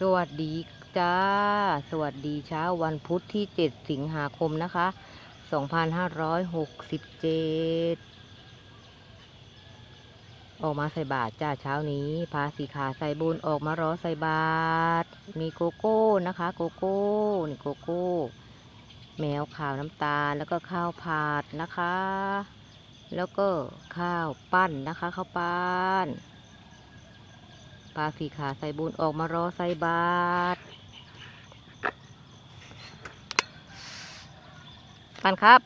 สวัสดีจ้า สวัสดีเช้าวันพุธที่ 7 สิงหาคมนะคะ 2567 ออกมาใส่บาตรจ้าเช้านี้พาสีขาใส่บุญออกมารอใส่บาตรมีโกโก้นะคะ โกโก้ นี่โกโก้ แมวขาวน้ำตาลแล้วก็ข้าวผัดนะคะ แล้วก็ข้าวปั้นนะคะข้าวปั้น ปลาสีขาใส่บุญออกมารอใส่บาตรปันครับ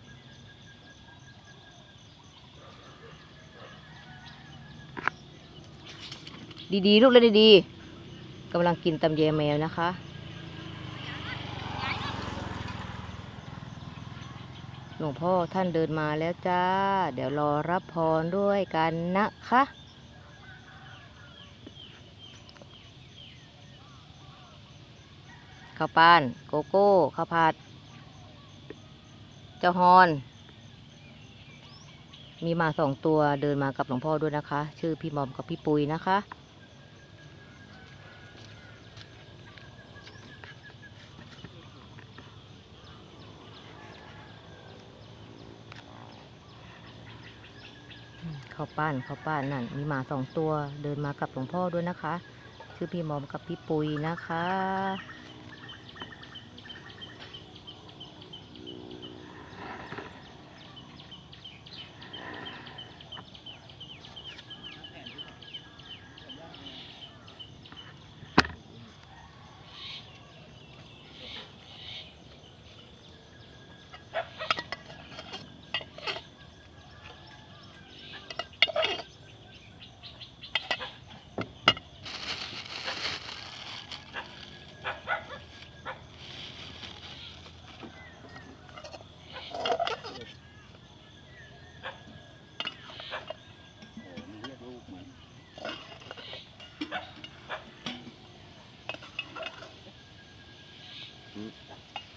ดีๆ ลูกเล่นดีๆกำลังกินตำแยแมวนะคะหลวงพ่อท่านเดินมาแล้วจ้า เดี๋ยวรอรับพรด้วยกันนะคะ ข้าวปั้นโกโก้ข้าวผัด เจ้าฮอน มีมาสองตัวเดินมากับหลวงพ่อด้วยนะคะ ชื่อพี่หมอมกับพี่ปุยนะคะ ข้าวปั้นข้าวปั้นนั่นมีหมาสองตัวเดินมากับหลวงพ่อด้วยนะคะ ชื่อพี่หมอมกับพี่ปุยนะคะ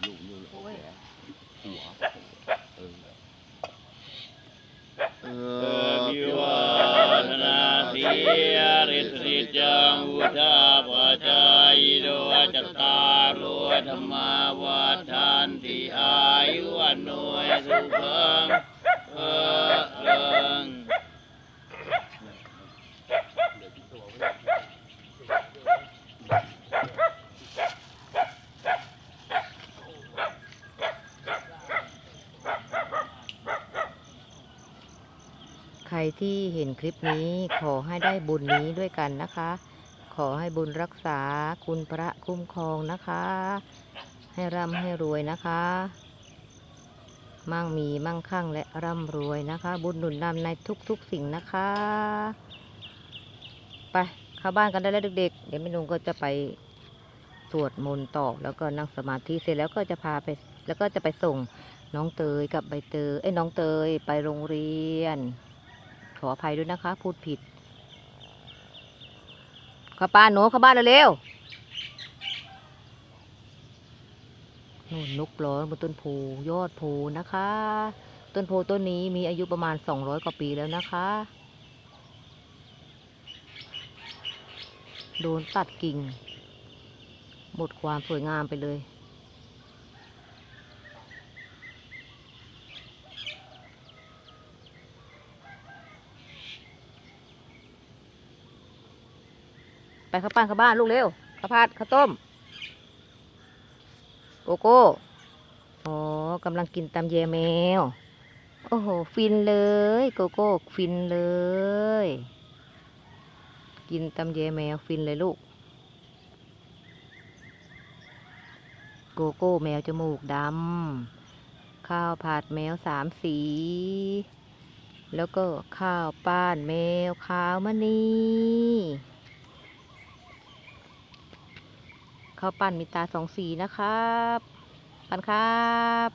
อยู่อยู่โอ้ยหัวเออเอเออพิวาทนาสีริสิจังวุธาปจายโดจตารโลธรรมาวัฏานติอายุวันโนยสุขังเออเอิง ใคร ที่เห็นคลิปนี้ขอให้ได้บุญนี้ด้วยกันนะคะ ขอให้บุญรักษาคุณพระคุ้มครองนะคะ ให้ร่ำให้รวยนะคะ มั่งมีมั่งคั่งและร่ำรวยนะคะ บุญหนุนนำในทุกๆสิ่งนะคะ ไปเข้าบ้านกันได้แล้วเด็กๆ เดี๋ยวแม่นุงก็จะไปสวดมนต์ต่อแล้วก็นั่งสมาธิเสร็จแล้วก็จะพาไปแล้วก็จะไปส่งน้องเตยกับใบเตยเอ้ยน้องเตยไปโรงเรียน ขออภัยด้วยนะคะ พูดผิดเข้าบ้านหนูเข้าบ้านเร็วๆนู่นนกร้องบนต้นโพยอดโพนะคะ ต้นโพต้นนี้มีอายุประมาณ200กว่าปีแล้วนะคะ โดนตัดกิ่ง หมดความสวยงามไปเลย ไปข้าบ้นข้าบ้านลูกเร็วข้าวผัดข้าวต้ม โกโก้อ๋กำลังกินตำแยแมว โอ้โห ฟินเลย โกโก้ ฟินเลย กินตำแยแมว ฟินเลยลูก โกโก้ แมวจมูกดำ ข้าวผัดแมวสามสี แล้วก็ข้าวป้านแมวขาวมณี ข้าวปั้นมีตาสองสีนะครับ ปันครับ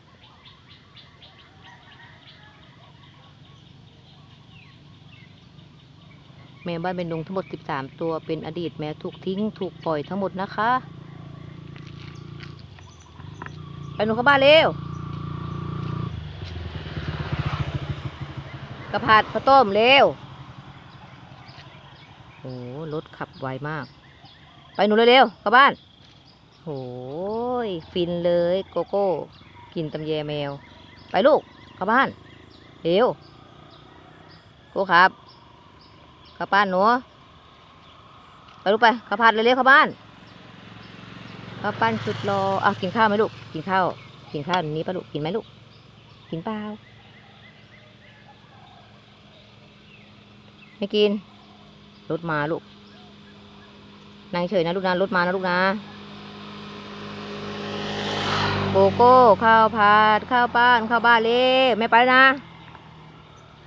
แมวบ้านเป็นดงทั้งหมด 13 ตัว เป็นอดีตแมวถูกทิ้ง ถูกปล่อยทั้งหมดนะคะ ไปหนูเข้าบ้านเร็ว กระผัดข้าวต้มเร็ว โอ้รถขับไวมาก ไปหนูเร็วๆเข้าบ้าน โหยฟินเลยโกโก้ กินตำแยแมว ไปลูกเข้าบ้านเร็วโก้ครับเข้าบ้านหนูไปลูกไปเข้าพัดเร็วๆเข้าบ้านเข้าบ้านสุดรออะกินข้าวไหมลูกกินข้าวกินข้าวนี้ปะลูกกินไหมลูกกินเปล่าไม่กินรถมาลูกนั่งเฉยนะลูกนะรถมานะลูกนะ โกโก้ ข้าวผัด ข้าวป้าน ข้าวบ้านเร็วไม่ไปนะ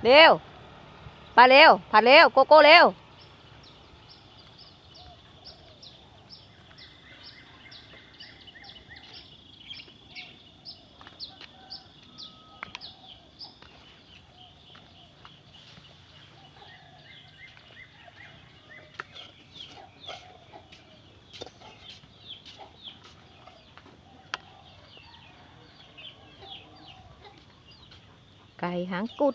เร็ว ไปเร็ว ผัดเร็ว โกโก้เร็ว ไก่หางกุด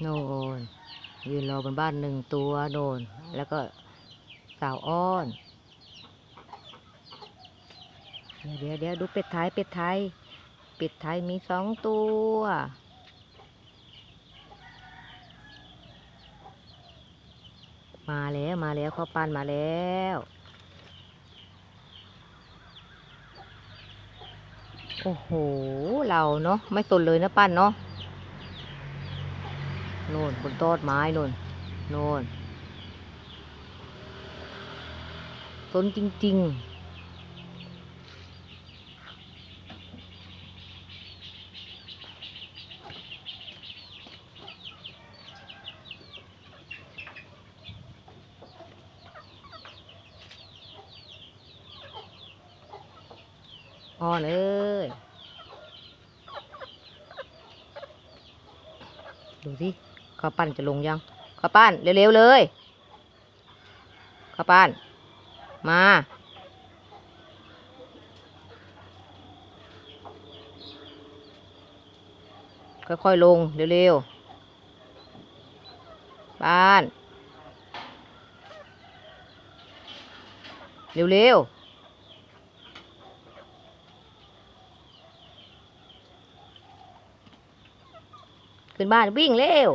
โนนยืนรอบนบ้านหนึ่งตัวโนนแล้วก็สาวอ้อน เดี๋ยวเดี๋ยวดูเป็ดไทยเป็ดไทยเป็ดไทยมีสองตัวมาแล้วมาแล้วข้าวปั้นมาแล้วโอ้โห เราเนาะไม่สนเลยนะปั้นเนาะโน่นบนต๊ะไม้โน่นโน่นสนจริง ๆ อ่อนเอ้ยดูสิข้าวปั้นจะลงยังข้าวปั้นเร็วๆเลยข้าวปั้นมาค่อยๆลงเร็วๆป้าน เร็วๆ ขึ้นบ้านวิ่งเร็ว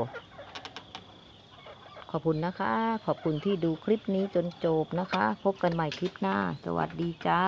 ขอบคุณนะคะ ขอบคุณที่ดูคลิปนี้จนจบนะคะ พบกันใหม่คลิปหน้า สวัสดีจ้า